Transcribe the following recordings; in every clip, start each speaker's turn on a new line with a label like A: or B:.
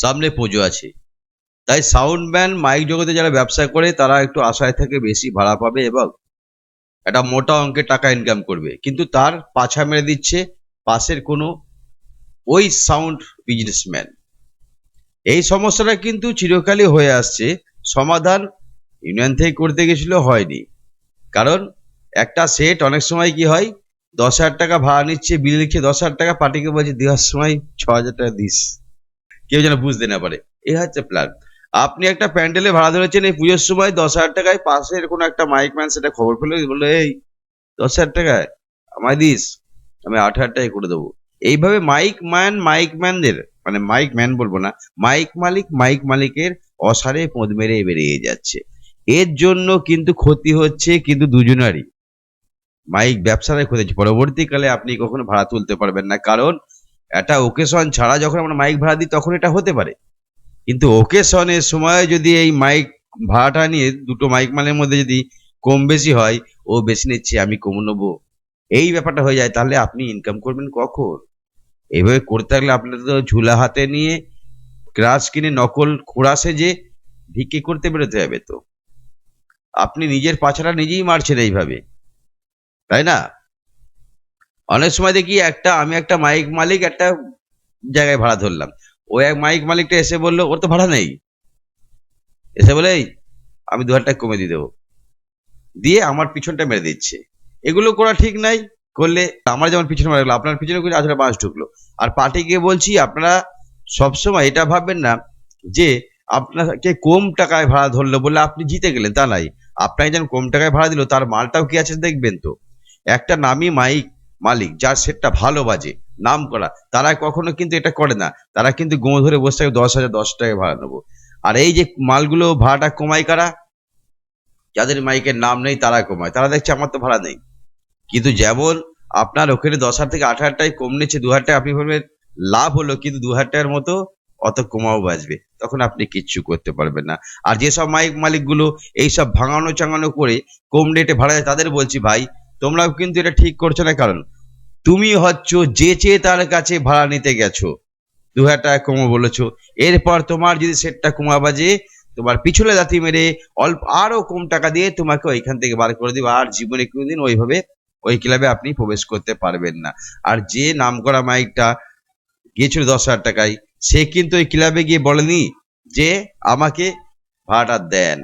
A: সামনে পুজো আছে। তাই সাউন্ড ম্যান মাইক জগতে যারা ব্যবসা করে, তারা একটু আশায় থেকে বেশি ভাড়া পাবে এবং একটা মোটা অঙ্কের টাকা ইনকাম করবে। কিন্তু তার পাছা মেরে দিচ্ছে পাশের কোনো ওই সাউন্ড বিজনেসম্যান এই সমস্যাটা কিন্তু চিরকালই হয়ে আসছে। সমাধান ইউনিয়ন থেকে করতে গেছিল, হয়নি। কারণ একটা সেট অনেক সময় কি হয়, দশ হাজার টাকা ভাড়া নিচ্ছে বিল লিখছে দশ হাজার টাকা পার্টিকে বলছে, দেওয়ার সময় ছ হাজার টাকা দিস। কেউ যেন বুঝতে না পারে। এই হচ্ছে প্ল্যান আপনি একটা প্যান্ডেলে ভাড়া ধরেছেন, এই পুজোর সময় দশ হাজার টাকায় পাশের কোনো একটা মাইক ম্যান সেটা খবর পেল বলল, এই, দশ হাজার টাকায় আমায় দিস, আমি আট হাজার টাকায় করে দেবো। এইভাবে মাইক ম্যান মাইক ম্যানদের মানে মাইক ম্যান বলব না মাইক মালিক মাইক মালিকের অসারে পোঁদ মেরে বেরিয়ে যাচ্ছে। এর জন্য কিন্তু ক্ষতি হচ্ছে কিন্তু দুজনারই। মাইক ব্যবসায় ক্ষতি হচ্ছে। পরবর্তীকালে আপনি কখনো ভাড়া তুলতে পারবেন না। কারণ একটা ওকেশন ছাড়া যখন আমরা মাইক ভাড়া দিই, তখন এটা হতে পারে। কিন্তু ওকেশনের সময় যদি এই মাইক ভাড়াটা নিয়ে দুটো মাইক মালের মধ্যে যদি কম বেশি হয়, ও বেশি নিচ্ছে, আমি কম নেব। এই ব্যাপারটা হয়ে যায়। তাহলে আপনি ইনকাম করবেন কখন? এইভাবে করতে থাকলে আপনাদের তো ঝুলা হাতে নিয়ে ক্রাশ কিনে নকল খোড়া সেজে ভিক্ষে করতে বেরোতে হবে তো। আপনি নিজের পাছাটা নিজেই মারছেন এইভাবে। তাই না? অনেক সময় দেখি একটা, আমি একটা মাইক মালিক একটা জায়গায় ভাড়া ধরলাম। ও এক মাইক মালিকটা এসে বলল, ওর তো ভাড়া নেই। এসে বলে আমি দু হাজার কমে দিয়ে দেবো। দিয়ে আমার পিছনটা মেরে দিচ্ছে। এগুলো করা ঠিক নাই, করলে আমার যেমন পিছনে মারা গেলো, আপনার পিছনে করে আসলে বাস ঢুকলো। আর পার্টিকে বলছি, আপনারা সবসময় এটা ভাববেন না যে আপনাকে কম টাকায় ভাড়া ধরলো বলে আপনি জিতে গেলেন, তা নাই। আপনাকে যেন কম টাকায় ভাড়া দিল, তার মালটাও কি আছে দেখবেন তো? একটা নামি মাইক মালিক, যার সেটটা ভালো বাজে, নাম করা, তারা কখনো কিন্তু এটা করে না। তারা কিন্তু গো ধরে বসে থাকে, দশ হাজার, দশ টাকা ভাড়া নেব। আর এই যে মালগুলো, ভাড়াটা কমায় কারা? যাদের মাইকের নাম নেই, তারা কমায়। তারা দেখছে আমার তো ভাড়া নেই। কিন্তু যেমন আপনার ওখানে দশ হাজার থেকে আট হাজার টাকায় কম নিচ্ছে, দু হাজার টাকা আপনি বলবেন লাভ হলো, কিন্তু দু হাজার টাকার মতো অত কমাও বাজবে। তখন আপনি কিচ্ছু করতে পারবেন না। আর যেসব মাইক মালিকগুলো এইসব ভাঙানো চাঙানো করে কম রেটে ভাড়া দেয়, তাদের বলছি ভাই তোমরাও কিন্তু এটা ঠিক করছ না, কারণ তুমি হচ্ছ যে চেয়ে তার কাছে ভাড়া নিতে গেছো। দু হাজার টাকা কমো বলেছ। এরপর তোমার যদি সেটটা কমা বাজে, তোমার পিছলে দাঁতি মেরে অল্প আরও কম টাকা দিয়ে তোমাকে ওইখান থেকে বার করে দিব। আর জীবনে কোনোদিন ওইভাবে ওই ক্লাবে আপনি প্রবেশ করতে পারবেন না। আর যে নাম করা মাইকটা গিয়েছিল দশ হাজার টাকায়, সে কিন্তু ওই ক্লাবে গিয়ে বলেনি যে আমাকে ভাড়াটা দেন।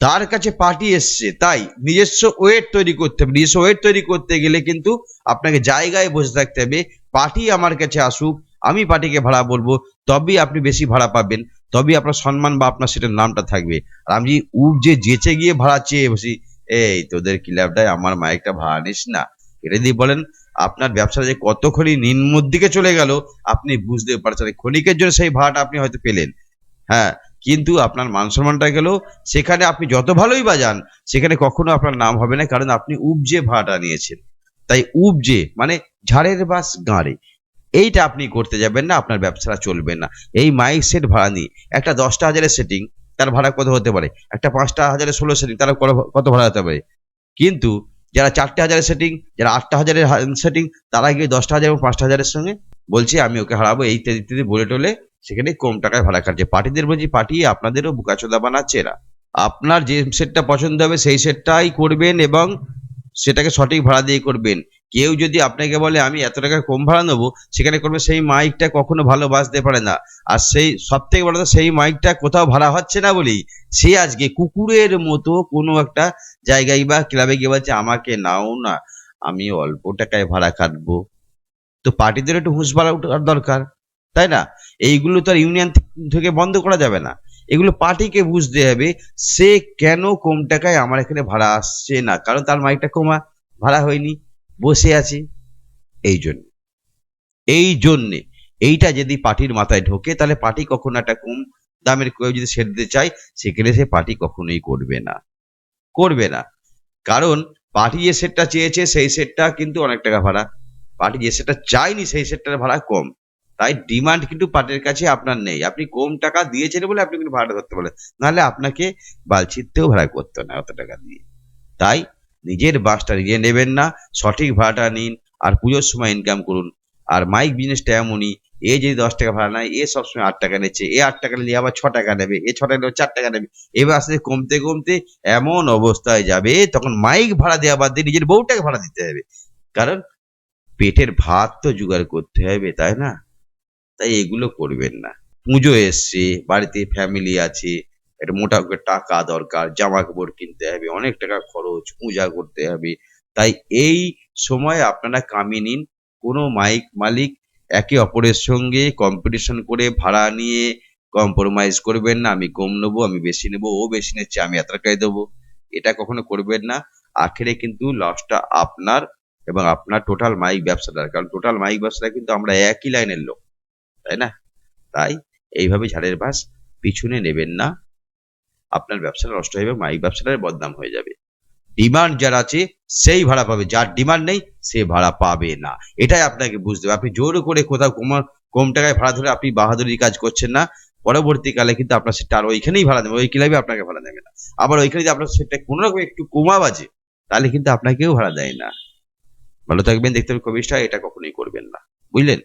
A: তার কাছে পার্টি এসছে, তাই নিজস্ব ওয়েট তৈরি করতে হবে। নিজস্ব ওয়েট তৈরি করতে গেলে কিন্তু আপনাকে জায়গায় বসে থাকতে হবে। পার্টি আমার কাছে আসুক, আমি পার্টিকে ভাড়া বলব, তবেই আপনি বেশি ভাড়া পাবেন, তবেই আপনার সম্মান বা আপনার সেটার নামটা থাকবে। আর আমি উব যে যেচে গিয়ে ভাড়া চেয়ে বসি, এই তোদের ক্লাবটায় আমার মাইকটা ভাড়া নিস না? এটা দিয়ে বলেন, আপনার ব্যবসা যে কতক্ষণই নিম্নর দিকে চলে গেল, আপনি বুঝতে পারছেন। ক্ষণিকের জন্য সেই ভাড়াটা আপনি হয়তো পেলেন। হ্যাঁ কিন্তু আপনার মান সম্মানটা গেল সেখানে আপনি যত ভালোই বাজান সেখানে কখনো আপনার নাম হবে না কারণ আপনি উপজে ভাড়াটা নিয়েছেন তাই উপজে মানে ঝাড়ের বাস গাঁড়ে এইটা আপনি করতে যাবেন না আপনার ব্যবসাটা চলবে না এই মাইক সেট ভাড়া নিয়ে একটা দশটা হাজারের সেটিং তার ভাড়া কত হতে পারে একটা পাঁচটা হাজারের ষোলো সেটিং তার কত- ভাড়া হতে পারে কিন্তু যারা চারটে হাজারের সেটিং যারা আটটা হাজারের সেটিং তারা গিয়ে দশটা হাজার এবং পাঁচটা হাজারের সঙ্গে বলছি আমি ওকে হারাবো এই ইত্যাদি ইত্যাদি বলে টলে সেখানে কম টাকায় ভাড়া কাটছে পার্টিদের বলছি, পার্টি, আপনাদেরও বুকাচোদা বানাচ্ছে এরা। আপনার যে সেটটা পছন্দ হবে, সেই সেটটাই করবেন এবং সেটাকে সঠিক ভাড়া দিয়ে করবেন। কেউ যদি আপনাকে বলে, আমি এত টাকা কম ভাড়া নেব, সেখানে করবে, সেই মাইকটা কখনো ভালো বাজতে পারে না। আর সেই সব থেকে বড় সেই মাইকটা কোথাও ভাড়া হচ্ছে না বলেই সে আজকে কুকুরের মতো কোনো একটা জায়গায় বা ক্লাবে গিয়ে বলছে, আমাকে নাও না, আমি অল্প টাকায় ভাড়া কাটবো তো পার্টিদের একটু হুঁশ ভাড়া দরকার। তাই না? এইগুলো তো আর ইউনিয়ন থেকে বন্ধ করা যাবে না। এগুলো পার্টিকে বুঝতে হবে সে কেন কম টাকায় আমার এখানে ভাড়া আসছে না। কারণ তার মাইকটা কমা ভাড়া হয়নি। বসে আছে। এই জন্য। এই জন্যে। এইটা যদি পার্টির মাথায় ঢোকে, তাহলে পার্টি কখনো একটা কম দামের কেউ যদি সেট দিতে চায় সেখানে সে পার্টি কখনোই করবে না। করবে না। কারণ পার্টি যে সেটটা চেয়েছে, সেই সেটটা কিন্তু অনেক টাকা ভাড়া। পার্টি যে সেটটা চায়নি, সেই সেটটার ভাড়া কম। তাই ডিমান্ড কিন্তু পার্টির কাছে আপনার নেই। আপনি কম টাকা দিয়েছেন বলে আপনি কিন্তু ভাড়া ধরতে পারেন নাহলে আপনাকে বালছিতেও ভাড়া করতে না অত টাকা দিয়ে। তাই নিজের বাসটা নিজে নেবেন না, সঠিক ভাড়াটা নিন আর পুজোর সময় ইনকাম করুন। আর মাইক বিজনেসটা এমনই, এ যদি দশ টাকা ভাড়া নেয়, এ সবসময় আট টাকা নিচ্ছে, এ আট টাকা নিলে আবার ছ টাকা নেবে, এ ছ টাকা নিলে চার টাকা নেবে। এবার আস্তে কমতে কমতে এমন অবস্থায় যাবে, তখন মাইক ভাড়া দেওয়া বাদ দিয়ে নিজের বউটাকে ভাড়া দিতে হবে। কারণ পেটের ভাত তো জোগাড় করতে হবে, তাই না? তাই এগুলো করবেন না। পুজো এসছে, বাড়িতে ফ্যামিলি আছে, একটা মোটা টাকা দরকার জামা কাপড় কিনতে হবে, অনেক টাকা খরচ, পূজা করতে হবে। তাই এই সময় আপনারা কামিয়ে নিন, কোনো মাইক মালিক একে অপরের সঙ্গে কম্পিটিশন করে ভাড়া নিয়ে কম্প্রোমাইজ করবেন না, আমি কম নেব, আমি বেশি নেব, ও বেশি নিচ্ছে, আমি এত দেবো। এটা কখনো করবেন না। আখেরে কিন্তু লসটা আপনার এবং আপনার টোটাল মাইক ব্যবসাটার কারণ টোটাল মাইক ব্যবসাটা কিন্তু আমরা একই লাইনের লোক। তাই না? তাই এইভাবে ঝাড়ের বাস পিছনে নেবেন না। আপনার ব্যবসাটা নষ্ট হয়ে যাবে, মাইক ব্যবসাটার বদনাম হয়ে যাবে। ডিমান্ড যার আছে, সেই ভাড়া পাবে। যার ডিমান্ড নেই, সে ভাড়া পাবে না। এটাই আপনাকে বুঝতে হবে। আপনি জোর করে কোথাও কম কম টাকায় ভাড়া ধরে আপনি বাহাদুরি কাজ করছেন না। পরবর্তীকালে কিন্তু আপনার সেটা আর ওইখানেই ভাড়া দেবে ওই ক্লাবে আপনাকে ভাড়া দেবে না। আবার ওইখানে যদি আপনার সেটা কোনো রকম একটু কমা বাজে, তাহলে কিন্তু আপনাকেও ভাড়া দেয় না। ভালো থাকবেন, দেখতে হবে কবিষ্ঠা এটা কখনোই করবেন না। বুঝলেন?